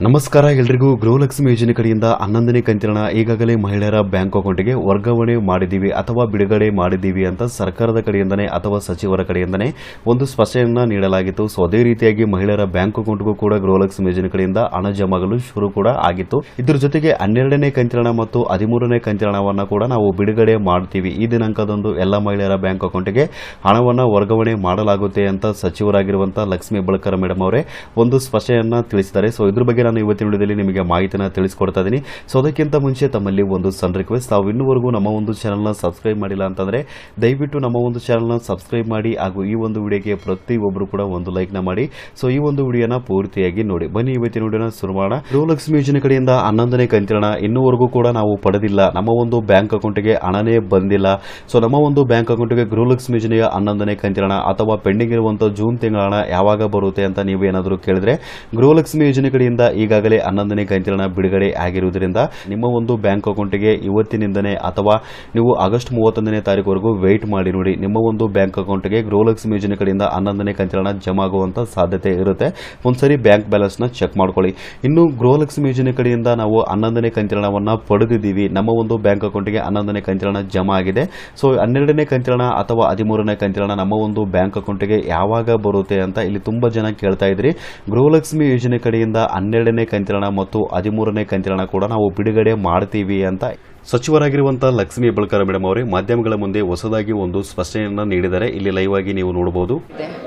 ನಮಸ್ಕಾರ ಎಲ್ರಿಗೂ. ಗೃಹಲಕ್ಷ್ಮಿ ಯೋಜನೆ ಕಡೆಯಿಂದ ಹನ್ನೊಂದನೇ ಕಂತಿನ ಈಗಾಗಲೇ ಮಹಿಳೆಯರ ಬ್ಯಾಂಕ್ ಅಕೌಂಟ್ಗೆ ವರ್ಗಾವಣೆ ಮಾಡಿದ್ದೀವಿ ಅಥವಾ ಬಿಡುಗಡೆ ಮಾಡಿದ್ದೀವಿ ಅಂತ ಸರ್ಕಾರದ ಕಡೆಯಿಂದನೇ ಅಥವಾ ಸಚಿವರ ಕಡೆಯಿಂದನೇ ಒಂದು ಸ್ಪಷ್ಟನೆಯನ್ನು ನೀಡಲಾಗಿತ್ತು. ಸೊ, ಅದೇ ರೀತಿಯಾಗಿ ಮಹಿಳೆಯರ ಬ್ಯಾಂಕ್ ಅಕೌಂಟ್ಗೂ ಕೂಡ ಗೃಹಲಕ್ಷ್ಮಿ ಯೋಜನೆ ಕಡೆಯಿಂದ ಹಣ ಜಮಾಗಲು ಶುರು ಕೂಡ ಆಗಿತ್ತು. ಇದ್ರ ಜೊತೆಗೆ ಹನ್ನೆರಡನೇ ಕಂತಿನ ಮತ್ತು ಹದಿಮೂರನೇ ಕಂತಿನವನ್ನು ಕೂಡ ನಾವು ಬಿಡುಗಡೆ ಮಾಡ್ತೀವಿ. ಈ ದಿನಾಂಕದಂದು ಎಲ್ಲ ಮಹಿಳೆಯರ ಬ್ಯಾಂಕ್ ಅಕೌಂಟ್ಗೆ ಹಣವನ್ನ ವರ್ಗಾವಣೆ ಮಾಡಲಾಗುತ್ತೆ ಅಂತ ಸಚಿವರಾಗಿರುವಂತಹ ಲಕ್ಷ್ಮೀ ಬಳಕರ ಮೇಡಮ್ ಅವರೇ ಒಂದು ಸ್ಪಷ್ಟನೆಯನ್ನು ತಿಳಿಸಿದ್ದಾರೆ. ಸೊ, ಇದ್ರ ಬಗ್ಗೆ ನಾನು ಇವತ್ತಿನ ವಿಡಿಯೋದಲ್ಲಿ ನಿಮಗೆ ಮಾಹಿತಿನ ತಿಳಿಸ್ಕೊಡ್ತಾ ಇದ್ದೀನಿ. ಸೊ ಅದಕ್ಕಿಂತ ಮುಂಚೆ ತಮ್ಮಲ್ಲಿ ಒಂದು ಸಣ್ಣ ರಿಕ್ವೆಸ್ಟ್ ತಾವು ಇನ್ನೂವರೆಗೂ ನಮ್ಮ ಒಂದು ಚಾನಲ್ನ ಸಬ್ಸ್ಕ್ರೈಬ್ ಮಾಡಿಲ್ಲ ಅಂತಂದರೆ ದಯವಿಟ್ಟು ನಮ್ಮ ಒಂದು ಚಾನಲ್ನ ಸಬ್ಸ್ಕ್ರೈಬ್ ಮಾಡಿ ಹಾಗೂ ಈ ಒಂದು ವಿಡಿಯೋಗೆ ಪ್ರತಿಯೊಬ್ಬರು ಕೂಡ ಒಂದು ಲೈಕ್ನ ಮಾಡಿ. ಸೊ ಈ ಒಂದು ವಿಡಿಯೋನ ಪೂರ್ತಿಯಾಗಿ ನೋಡಿ. ಬನ್ನಿ, ಇವತ್ತಿನ ವಿಡಿಯೋನ ಶುರು ಮಾಡೋಣ. ಗೃಹಲಕ್ಷ್ಮಿ ಯೋಜನೆ ಕಡೆಯಿಂದ ಹನ್ನೊಂದನೇ ಕಂತಿನ ಇನ್ನೂವರೆಗೂ ಕೂಡ ನಾವು ಪಡೆದಿಲ್ಲ. ನಮ್ಮ ಒಂದು ಬ್ಯಾಂಕ್ ಅಕೌಂಟ್ಗೆ ಹಣನೇ ಬಂದಿಲ್ಲ. ಸೊ ನಮ್ಮ ಒಂದು ಬ್ಯಾಂಕ್ ಅಕೌಂಟ್ಗೆ ಗೃಹಲಕ್ಷ್ಮಿ ಯೋಜನೆಯ ಹನ್ನೊಂದನೇ ಕಂತಿನ ಅಥವಾ ಪೆಂಡಿಂಗ್ ಇರುವಂತಹ ಜೂನ್ ತಿಂಗಳ ಹಣ ಯಾವಾಗ ಬರುತ್ತೆ ಅಂತ ನೀವು ಏನಾದರೂ ಕೇಳಿದ್ರೆ ಗೃಹಲಕ್ಷ್ಮಿ ಯೋಜನೆ ಕಡೆಯಿಂದ ಈಗಾಗಲೇ ಹನ್ನೊಂದನೇ ಕಂತಿನ ಬಿಡುಗಡೆ ಆಗಿರುವುದರಿಂದ ನಿಮ್ಮ ಒಂದು ಬ್ಯಾಂಕ್ ಅಕೌಂಟ್ಗೆ ಇವತ್ತಿನಿಂದನೇ ಅಥವಾ ನೀವು ಆಗಸ್ಟ್ ಮೂವತ್ತೊಂದನೇ ತಾರೀಕುವರೆಗೂ ವೆಯ್ಟ್ ಮಾಡಿ ನೋಡಿ. ನಿಮ್ಮ ಒಂದು ಬ್ಯಾಂಕ್ ಅಕೌಂಟ್ಗೆ ಗೃಹಲಕ್ಷ್ಮಿ ಯೋಜನೆ ಕಡೆಯಿಂದ ಹನ್ನೊಂದನೇ ಕಂತಿನ ಜಮಾ ಆಗುವಂತ ಸಾಧ್ಯತೆ ಇರುತ್ತೆ. ಒಂದ್ಸರಿ ಬ್ಯಾಂಕ್ ಬ್ಯಾಲೆನ್ಸ್ನ ಚೆಕ್ ಮಾಡ್ಕೊಳ್ಳಿ. ಇನ್ನು ಗೃಹಲಕ್ಷ್ಮಿ ಯೋಜನೆ ಕಡೆಯಿಂದ ನಾವು ಹನ್ನೊಂದನೇ ಕಂತಿನವನ್ನ ಪಡೆದಿದ್ದೀವಿ. ನಮ್ಮ ಒಂದು ಬ್ಯಾಂಕ್ ಅಕೌಂಟ್ಗೆ ಹನ್ನೊಂದನೇ ಕಂತಿನ ಜಮಾ ಆಗಿದೆ. ಸೊ ಹನ್ನೆರಡನೇ ಕಂತಿನ ಅಥವಾ ಹದಿಮೂರನೇ ಕಂತಿನ ನಮ್ಮ ಒಂದು ಬ್ಯಾಂಕ್ ಅಕೌಂಟ್ಗೆ ಯಾವಾಗ ಬರುತ್ತೆ ಅಂತ ಇಲ್ಲಿ ತುಂಬಾ ಜನ ಕೇಳ್ತಾ ಇದ್ರಿ. ಗೃಹಲಕ್ಷ್ಮಿ ಯೋಜನೆ ಕಡೆಯಿಂದ ಹನ್ನೆರಡನೇ ಕಂತಿನ ಮತ್ತು ಹದಿಮೂರನೇ ಕಂತಿನ ಕೂಡ ನಾವು ಬಿಡುಗಡೆ ಮಾಡ್ತೀವಿ ಅಂತ ಸಚಿವರಾಗಿರುವಂತಹ ಲಕ್ಷ್ಮಿ ಹೆಬ್ಬಳ್ಕರ್ ಮೇಡಮ್ ಅವರೇ ಮಾಧ್ಯಮಗಳ ಮುಂದೆ ಹೊಸದಾಗಿ ಒಂದು ಸ್ಪಷ್ಟನೆಯನ್ನು ನೀಡಿದ್ದಾರೆ. ಇಲ್ಲಿ ಲೈವ್ ಆಗಿ ನೀವು ನೋಡಬಹುದು.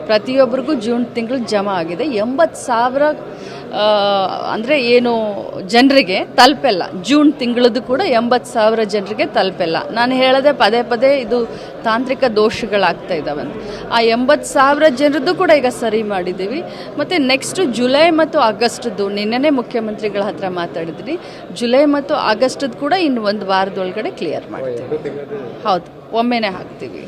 ಪ್ರತಿಯೊಬ್ಬರಿಗೂ ಜೂನ್ ತಿಂಗಳು ಜಮಾ ಆಗಿದೆ. ಎಂಬತ್ತು ಸಾವಿರ ಅಂದರೆ ಏನು ಜನರಿಗೆ ತಲುಪಲ್ಲ ಜೂನ್ ತಿಂಗಳದ್ದು ಕೂಡ ಎಂಬತ್ತು ಸಾವಿರ ಜನರಿಗೆ ತಲುಪಲ್ಲ. ನಾನು ಹೇಳದೆ ಪದೇ ಪದೇ ಇದು ತಾಂತ್ರಿಕ ದೋಷಗಳಾಗ್ತಾ ಇದ್ದಾವೆ ಆ ಎಂಬತ್ತು ಸಾವಿರ ಜನರದ್ದು ಕೂಡ ಈಗ ಸರಿ ಮಾಡಿದ್ದೀವಿ. ಮತ್ತು ನೆಕ್ಸ್ಟ್ ಜುಲೈ ಮತ್ತು ಆಗಸ್ಟ್ದು ನಿನ್ನೆ ಮುಖ್ಯಮಂತ್ರಿಗಳ ಹತ್ರ ಮಾತಾಡಿದ್ರಿ. ಜುಲೈ ಮತ್ತು ಆಗಸ್ಟ್ದು ಕೂಡ ಇನ್ನು ಒಂದು ವಾರದೊಳಗಡೆ ಕ್ಲಿಯರ್ ಮಾಡ್ತೀವಿ. ಹೌದು ಒಮ್ಮೆನೇ ಹಾಕ್ತೀವಿ.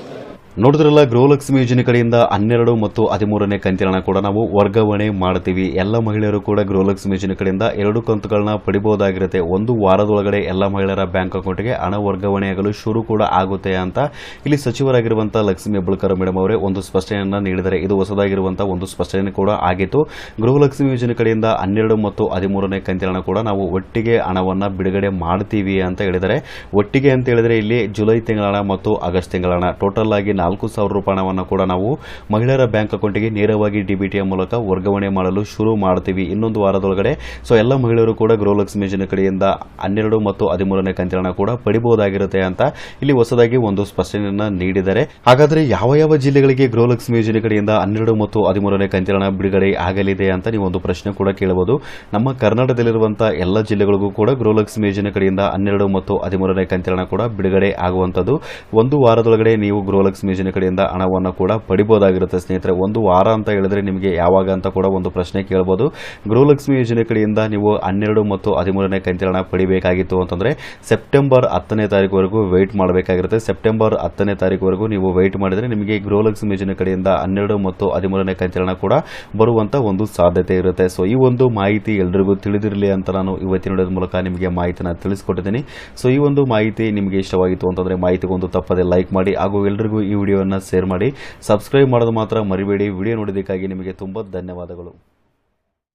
ನೋಡಿದ್ರಲ್ಲ, ಗೃಹಲಕ್ಷ್ಮಿ ಯೋಜನೆ ಕಡೆಯಿಂದ ಹನ್ನೆರಡು ಮತ್ತು ಹದಿಮೂರನೇ ಕಂತಿನ ಕೂಡ ನಾವು ವರ್ಗಾವಣೆ ಮಾಡ್ತೀವಿ. ಎಲ್ಲ ಮಹಿಳೆಯರು ಕೂಡ ಗೃಹಲಕ್ಷ್ಮಿ ಯೋಜನೆ ಕಡೆಯಿಂದ ಎರಡು ಕಂತುಗಳನ್ನ ಪಡಿಬಹುದಾಗಿರುತ್ತೆ ಒಂದು ವಾರದೊಳಗಡೆ ಎಲ್ಲ ಮಹಿಳೆಯರ ಬ್ಯಾಂಕ್ ಅಕೌಂಟ್ಗೆ ಹಣ ವರ್ಗಾವಣೆಯಾಗಲು ಶುರು ಕೂಡ ಆಗುತ್ತೆ ಅಂತ ಇಲ್ಲಿ ಸಚಿವರಾಗಿರುವಂತಹ ಲಕ್ಷ್ಮಿ ಹೆಬ್ಬಳ್ಕರ್ ಮೇಡಮ್ ಅವರೇ ಒಂದು ಸ್ಪಷ್ಟನೆಯನ್ನ ನೀಡಿದರೆ ಇದು ಹೊಸದಾಗಿರುವಂತಹ ಒಂದು ಸ್ಪಷ್ಟನೆ ಕೂಡ ಆಗಿತ್ತು. ಗೃಹಲಕ್ಷ್ಮಿ ಯೋಜನೆ ಕಡೆಯಿಂದ ಹನ್ನೆರಡು ಮತ್ತು ಹದಿಮೂರನೇ ಕಂತಿನ ಕೂಡ ನಾವು ಒಟ್ಟಿಗೆ ಹಣವನ್ನ ಬಿಡುಗಡೆ ಮಾಡ್ತೀವಿ ಅಂತ ಹೇಳಿದರೆ ಒಟ್ಟಿಗೆ ಅಂತ ಹೇಳಿದರೆ ಇಲ್ಲಿ ಜುಲೈ ತಿಂಗಳ ಮತ್ತು ಆಗಸ್ಟ್ ತಿಂಗಳ ಟೋಟಲ್ ಆಗಿ ನಾಲ್ಕು ಸಾವಿರ ರೂಪಾಯಿ ಹಣವನ್ನು ಕೂಡ ನಾವು ಮಹಿಳೆಯರ ಬ್ಯಾಂಕ್ ಅಕೌಂಟ್ಗೆ ನೇರವಾಗಿ ಡಿಬಿಟಿಯ ಮೂಲಕ ವರ್ಗಾವಣೆ ಮಾಡಲು ಶುರು ಮಾಡ್ತೀವಿ. ಇನ್ನೊಂದು ವಾರದೊಳಗಡೆ ಸೊ ಎಲ್ಲ ಮಹಿಳೆಯರು ಕೂಡ ಗೃಹಲಕ್ಷ್ಮಿ ಯೋಜನೆ ಕಡೆಯಿಂದ ಹನ್ನೆರಡು ಮತ್ತು ಹದಿಮೂರನೇ ಕಂತಿನ ಕೂಡ ಪಡಿಬಹುದಾಗಿರುತ್ತೆ ಅಂತ ಇಲ್ಲಿ ಹೊಸದಾಗಿ ಒಂದು ಸ್ಪಷ್ಟನೆಯನ್ನು ನೀಡಿದ್ದಾರೆ. ಹಾಗಾದ್ರೆ ಯಾವ ಯಾವ ಜಿಲ್ಲೆಗಳಿಗೆ ಗೃಹಲಕ್ಷ್ಮಿ ಯೋಜನೆ ಕಡೆಯಿಂದ ಹನ್ನೆರಡು ಮತ್ತು ಹದಿಮೂರನೇ ಕಂತಿನ ಬಿಡುಗಡೆ ಆಗಲಿದೆ ಅಂತ ನೀವು ಒಂದು ಪ್ರಶ್ನೆ ಕೂಡ ಕೇಳಬಹುದು. ನಮ್ಮ ಕರ್ನಾಟಕದಲ್ಲಿರುವಂತಹ ಎಲ್ಲ ಜಿಲ್ಲೆಗಳಿಗೂ ಕೂಡ ಗೃಹಲಕ್ಷ್ಮಿ ಯೋಜನೆ ಕಡೆಯಿಂದ ಹನ್ನೆರಡು ಮತ್ತು ಹದಿಮೂರನೇ ಕಂತಿನ ಕೂಡ ಬಿಡುಗಡೆ ಆಗುವಂತದ್ದು ಒಂದು ವಾರದೊಳಗಡೆ ನೀವು ಗೃಹಲಕ್ಷ್ಮಿ ಯೋಜನೆ ಕಡೆಯಿಂದ ಹಣವನ್ನು ಕೂಡ ಪಡಿಬೋದಾಗಿರುತ್ತೆ ಸ್ನೇಹಿತರೆ. ಒಂದು ವಾರ ಅಂತ ಹೇಳಿದ್ರೆ ನಿಮಗೆ ಯಾವಾಗ ಅಂತ ಕೂಡ ಒಂದು ಪ್ರಶ್ನೆ ಕೇಳ್ಬೋದು. ಗೃಹಲಕ್ಷ್ಮಿ ಯೋಜನೆ ಕಡೆಯಿಂದ ನೀವು ಹನ್ನೆರಡು ಮತ್ತು ಹದಿಮೂರನೇ ಕಂತಿನ ಹಣ ಪಡಿಬೇಕಾಗಿತ್ತು ಅಂತಂದ್ರೆ ಸೆಪ್ಟೆಂಬರ್ ಹತ್ತನೇ ತಾರೀಕುವರೆಗೂ ವೆಯ್ಟ್ ಮಾಡಬೇಕಾಗಿರುತ್ತೆ. ಸೆಪ್ಟೆಂಬರ್ ಹತ್ತನೇ ತಾರೀಕುವರೆಗೂ ನೀವು ವೆಯ್ಟ್ ಮಾಡಿದ್ರೆ ನಿಮಗೆ ಗೃಹಲಕ್ಷ್ಮಿ ಯೋಜನೆ ಕಡೆಯಿಂದ ಹನ್ನೆರಡು ಮತ್ತು ಹದಿಮೂರನೇ ಕಂತಿನ ಕೂಡ ಬರುವಂತ ಒಂದು ಸಾಧ್ಯತೆ ಇರುತ್ತೆ. ಸೊ ಈ ಒಂದು ಮಾಹಿತಿ ಎಲ್ರಿಗೂ ತಿಳಿದಿರಲಿ ಅಂತ ನಾನು ಇವತ್ತಿನ ಮೂಲಕ ನಿಮಗೆ ಮಾಹಿತಿನ ತಿಳಿಸ್ಕೊಟ್ಟಿದ್ದೀನಿ. ಸೊ ಈ ಒಂದು ಮಾಹಿತಿ ನಿಮಗೆ ಇಷ್ಟವಾಗಿತ್ತು ಅಂತಂದ್ರೆ ಮಾಹಿತಿಗೊಂದು ತಪ್ಪದೆ ಲೈಕ್ ಮಾಡಿ ಹಾಗೂ ಎಲ್ರಿಗೂ ಈ ವಿಡಿಯೋವನ್ನು ಶೇರ್ ಮಾಡಿ. ಸಬ್ಸ್ಕ್ರೈಬ್ ಮಾಡೋದು ಮಾತ್ರ ಮರಿಬೇಡಿ. ವಿಡಿಯೋ ನೋಡೋದಕ್ಕಾಗಿ ನಿಮಗೆ ತುಂಬ ಧನ್ಯವಾದಗಳು.